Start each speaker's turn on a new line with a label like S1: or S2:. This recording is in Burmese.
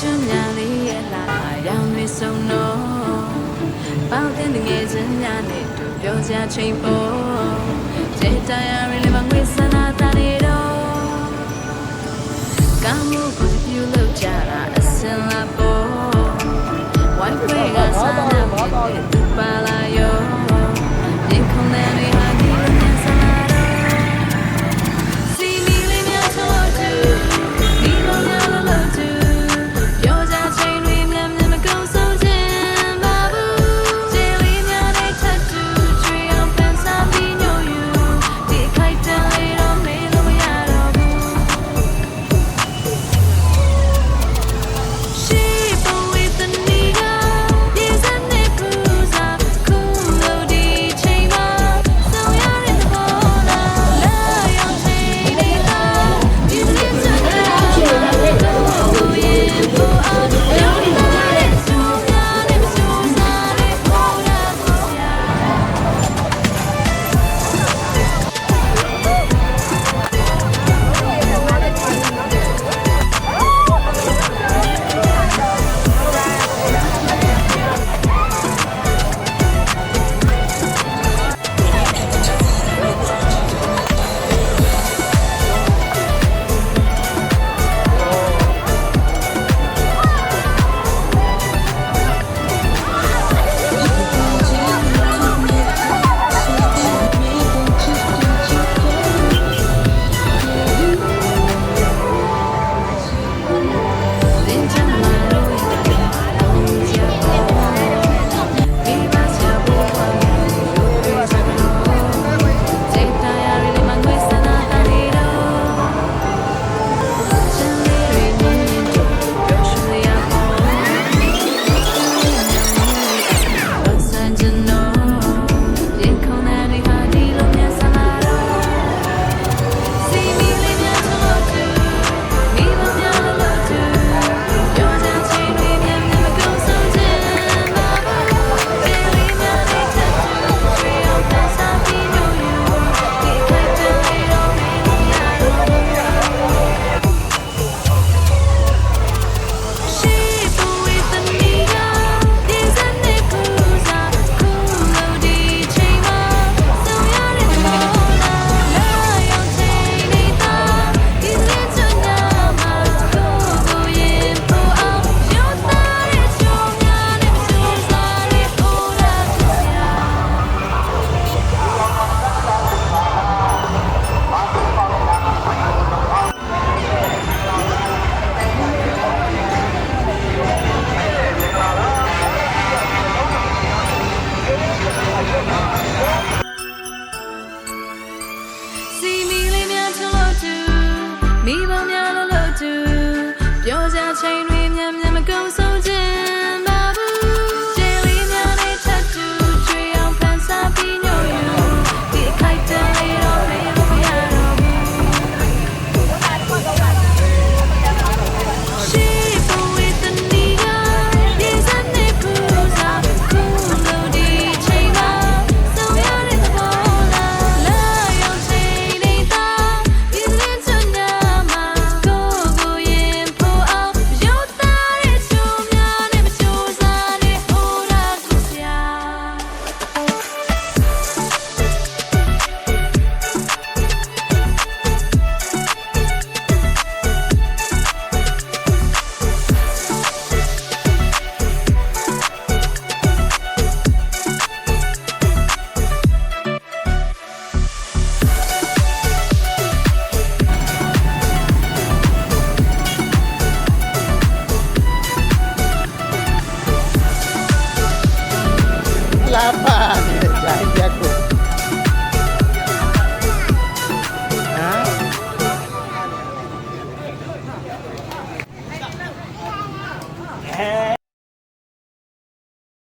S1: ချွန်းများလေးရဲ့လာရောင်တွေစုံတော့ပေါက်တဲ့ငယ်ချင်းများနဲ့တို့ပြောကြချိန်ပေါ်ကျေတရားရင်းလေးမငွေစနာတာတွေတော့ကောင်းမှုကိုပြုလုပ်ကြတာအစင်လာပေါ်ဝိုင်းခွဲကစားနာပြီးပါလာ